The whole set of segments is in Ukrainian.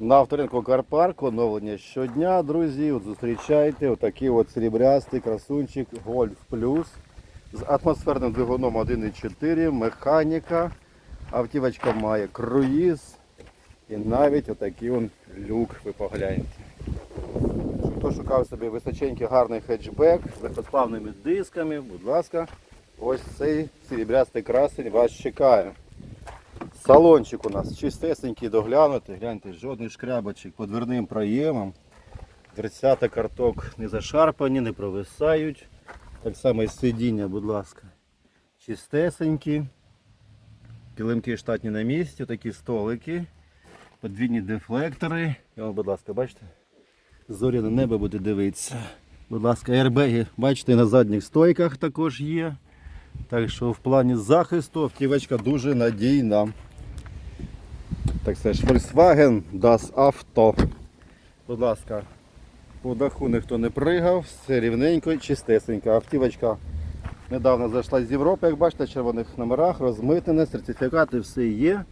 На авторинку Карпарк оновлення щодня, друзі. От зустрічайте отакий от серебрястий красунчик Golf Plus з атмосферним двигуном 1.4, механіка. Автівочка має круїз і навіть отакий он люк, ви погляньте. Хто шукав собі височенький гарний хетчбек з легкосплавними дисками, будь ласка, ось цей серебрястий красень вас чекає. Салончик у нас чистесенький, доглянутий, гляньте, жодний шкрябочок по дверним проємам. Дверцята карток не зашарпані, не провисають. Так само і сидіння, будь ласка. Чистесенькі. Килимки штатні на місці, такі столики, подвійні дефлектори. І О, будь ласка, бачите? Зоряне небо буде дивитися. Будь ласка, аербеги, бачите, на задніх стойках також є. Так що в плані захисту автівочка дуже надійна. Так це ж Volkswagen Das Auto. Будь ласка, по даху ніхто не пригав, все рівненько і чистесенько. Автівочка недавно зайшла з Європи, як бачите, в червоних номерах, розмитнена, сертифікати все є.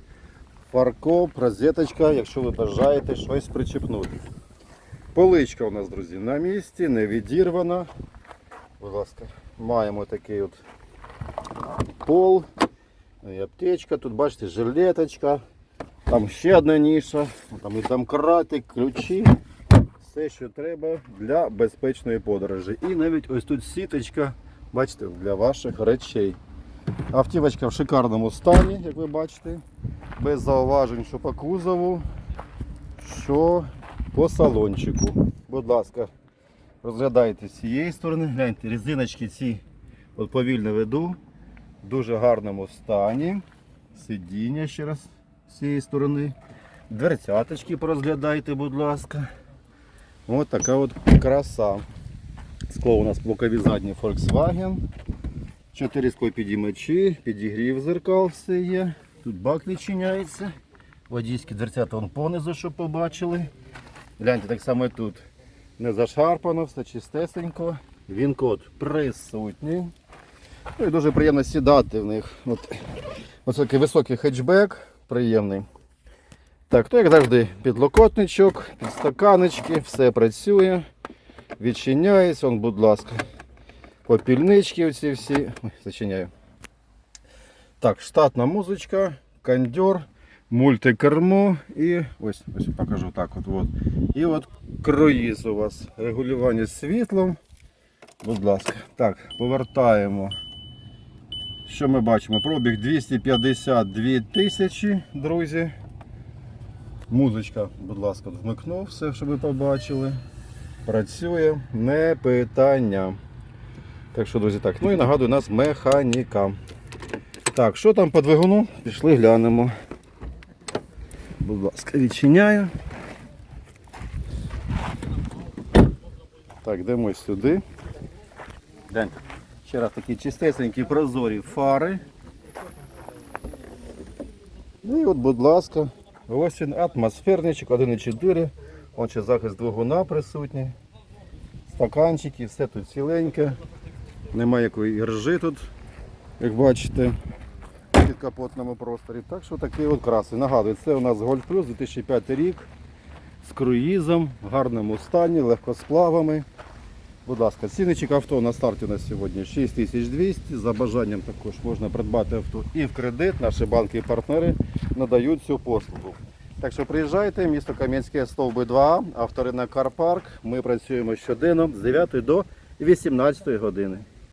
Фаркоп, розеточка, якщо ви бажаєте щось причепнути. Поличка у нас, друзі, на місці, не відірвана. Будь ласка, маємо такий от пол, і аптечка, тут бачите, жилеточка, там ще одна ніша, там і домкратик, ключі, все, що треба для безпечної подорожі. І навіть ось тут сіточка, бачите, для ваших речей. Автівочка в шикарному стані, як ви бачите, без зауважень, що по кузову, що по салончику. Будь ласка, розглядайте з цієї сторони, гляньте, резиночки ці от повільно веду в дуже гарному стані. Сидіння ще раз з цієї сторони. Дверцяточки порозглядайте, будь ласка. Ось така от краса. Скло у нас бокові задні Volkswagen. Чотири склопідіймачі, підігрів зеркал все є. Тут бак відчиняється. Водійські дверцята вон понизу, щоб побачили. Гляньте, так само тут. Не зашарпано, все чистесенько. Він код присутній. Ну і дуже приємно сідати в них. От, ось такий високий хетчбек, приємний. Так, то як завжди, підлокотничок, підстаканечки, все працює, відчиняється, он, будь ласка. Попільнички оці всі. Ой, зачиняю. Так, штатна музичка, кондьор, мультикермо і ось, ось покажу так от, от. І от круїз у вас. Регулювання світлом. Будь ласка. Так, повертаємо. Що ми бачимо? Пробіг 252 тисячі, друзі. Музичка, будь ласка, вмикнув все, щоб ви побачили. Працює, не питання. Так що, друзі, так. Ну і нагадую, у нас механіка. Так, що там по двигуну? Пішли глянемо. Будь ласка, відчиняю. Так, йдемо сюди. Гляньте. Ще раз такі чистесенькі прозорі фари. Ну і от, будь ласка, ось він атмосферничок 1,4. Ось ще захист двигуна присутній. Стаканчики, все тут ціленьке. Немає якої ржи тут, як бачите, в підкапотному просторі. Так що такий от красий. Нагадую, це у нас Golf Plus 2005 рік з круїзом, в гарному стані, легкосплавами. Будь ласка, ціничок авто на старті на сьогодні 6200. За бажанням також можна придбати авто і в кредит. Наші банки і партнери надають цю послугу. Так що приїжджайте, місто Кам'янське, стовби 2, авторинок Карпарк. Ми працюємо щоденно з 9 до 18 години.